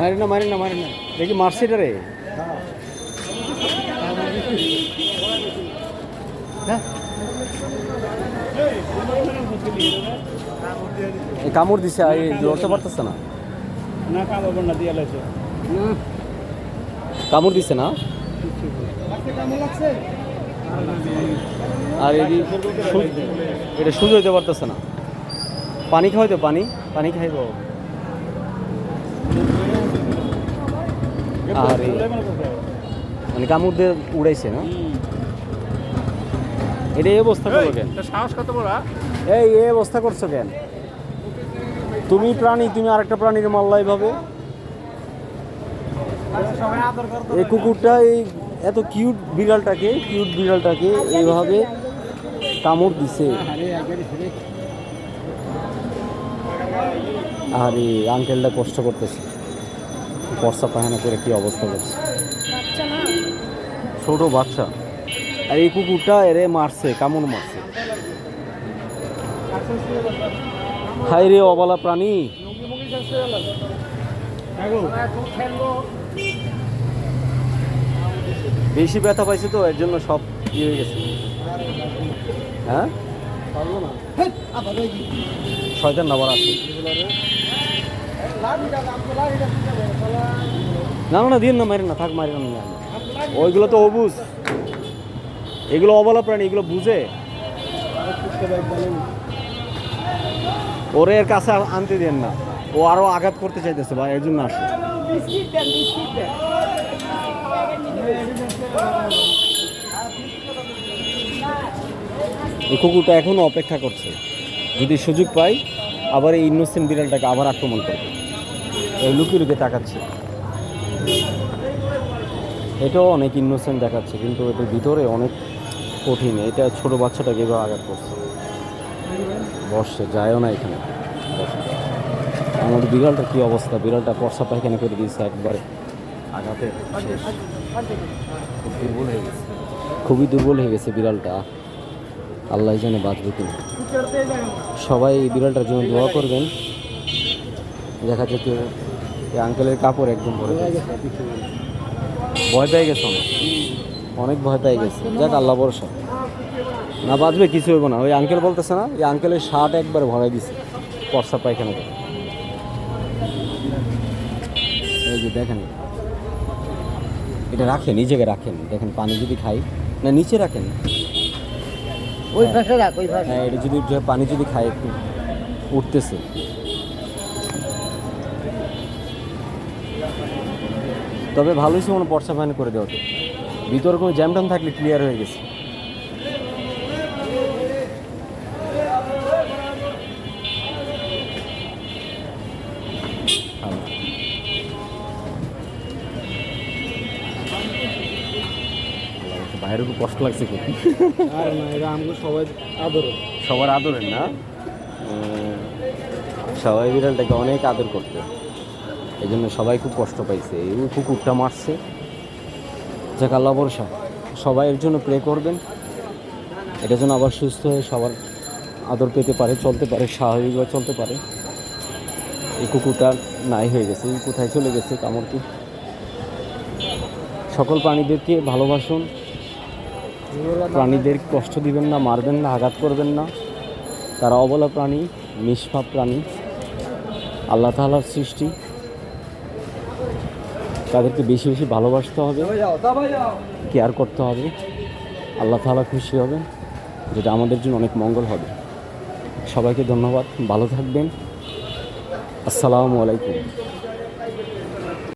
মারি না মারি না মারি না দেখি মারছে এটা রে কামড় দিছে আর লড়তে পারতেছে না। কামড় দিছে না? আর এই এটা সুযোগ হইতে পারতেছে না। পানি খাওয়াইতে পানি? পানি খাইব। আর। মানে কামড় দিয়ে উড়াইছে না? এটা এই অবস্থা করল কেন? সাহস কত বড় এই এই অবস্থা করছ কেন? তুমি প্রাণী তুমি আরেকটা প্রাণীর মাল্লা সবাই এই কুকুরটা এই এত কিউট বিড়ালটাকে কিউট বিড়ালটাকে এইভাবে কামড় দিছে। আর এই আঙ্কেলটা কষ্ট করতেছে। বর্ষা পায়খানা করে কি অবস্থা করছে ছোট বাচ্চা। আর এই কুকুরটা এরে মারছে কামড় মারছে। হাই রে অবলা প্রাণী। বেশি ব্যথা পাইছে তো এর জন্য সব ইয়ে হয়ে গেছে। হ্যাঁ? শয়তান নাবার আছে। না না দিন না, মারেন না, থাক, মারেন না। ওইগুলো তো অবুজ। এগুলো অবলা প্রাণী, এগুলো বুঝে। ওরে এর কাছে আনতে দেন না। ও আরও আঘাত করতে চাইতেছে, ভাই, এর জন্য আসে। কুকুরটা এখনও অপেক্ষা করছে। যদি সুযোগ পাই, আবার এই ইনোসেন্ট বিড়ালটাকে আবার আক্রমণ করবে। এই লুকিয়ে লুকিয়ে তাকাচ্ছে। এটাও অনেক ইনোসেন্ট দেখাচ্ছে, কিন্তু এটার ভিতরে অনেক কঠিন। এটা ছোট বাচ্চাটাকে এবার আঘাত করছে। বসছে, যায়ও না এখানে। আমাদের বিড়ালটা কী অবস্থা? বিড়ালটা পর্সা পায়খানা করে দিয়েছে একবারে। আঘাতে। খুব দুর্বল হয়ে গেছে। খুবই দুর্বল হয়ে গেছে বিড়ালটা। আল্লাহ জানে বাঁচবে কিনা। সবাই এই বিড়ালটার জন্য দোয়া করবেন। দেখা যেত এই আঙ্কেলের কাপড় একদম ভরে ভয় পেয়ে গেছে? অনেক অনেক ভয় পেয়ে গেছে। যাক, আল্লাহ ভরসা। না বাঁচবে কিছু হইব না। ওই আঙ্কেল বলতেছে না, এই আঙ্কেলের শার্ট একবার ভরাই দিছে। পর্সা পায়খানা করে। এই যে দেখেন, এটা রাখেন, নিজেকে রাখেন। দেখেন, পানি যদি খাই না, নিচে রাখেন। ওই পাশে রাখ, ওই পাশে হ্যাঁ এটা যদি পানি যদি খায় একটু, উঠতেছে। তবে ভালোই সে মনে পর্সা ফাইন করে দেওয়া তো ভিতরে কোনো জ্যামটাম থাকলে ক্লিয়ার হয়ে গেছে। বাইরে খুব কষ্ট লাগছে খুব। আর না এটা আমাকে সবাই আদর সবার আদরের না? সবাই বিড়ালটাকে অনেক আদর করতে। এই জন্য সবাই খুব কষ্ট পাইছে। এই কুকুরটা মারছে। যাক আল্লাহ ভরসা। সবাই এর জন্য প্রে করবেন। এটা যেন আবার সুস্থ হয়ে সবার আদর পেতে পারে চলতে পারে স্বাভাবিকভাবে চলতে পারে। এই কুকুরটা নাই হয়ে গেছে। এই কোথায় চলে গেছে কামড়টি সকল প্রাণীদেরকে ভালোবাসুন। প্রাণীদের কষ্ট দিবেন না, মারবেন না, আঘাত করবেন না। তারা অবলা প্রাণী, নিষ্পাপ প্রাণী। আল্লাহ তাআলার সৃষ্টি। তাদেরকে বেশি বেশি ভালোবাসতে হবে। কেয়ার করতে হবে। আল্লাহ তাআলা খুশি হবেন। যেটা আমাদের জন্য অনেক মঙ্গল হবে। সবাইকে ধন্যবাদ। ভালো থাকবেন। আসসালামু আলাইকুম।